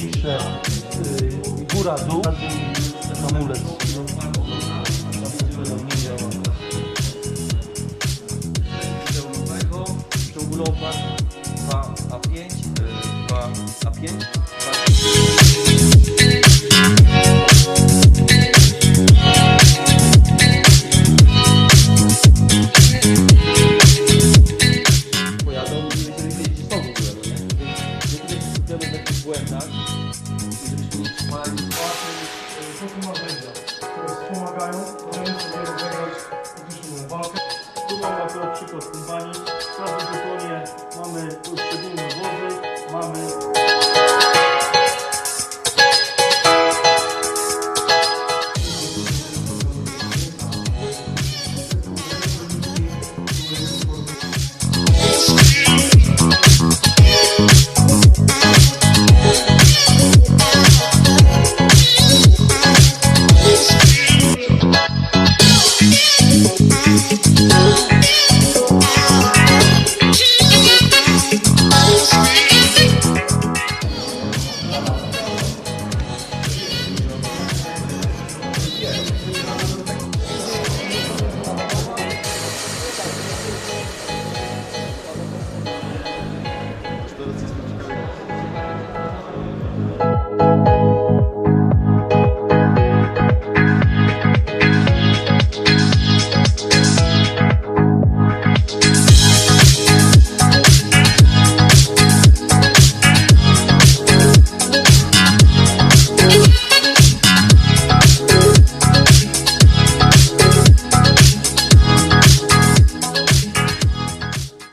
pisze y, góra dół, hamulec. Dwa A5, y, dwa A5, 2 A5. Są narzędzia, które wspomagają, możemy sobie rozegrać określoną walkę. Tutaj akurat przykład kompanii. W każdym pionie mamy poszczególne wozy, mamy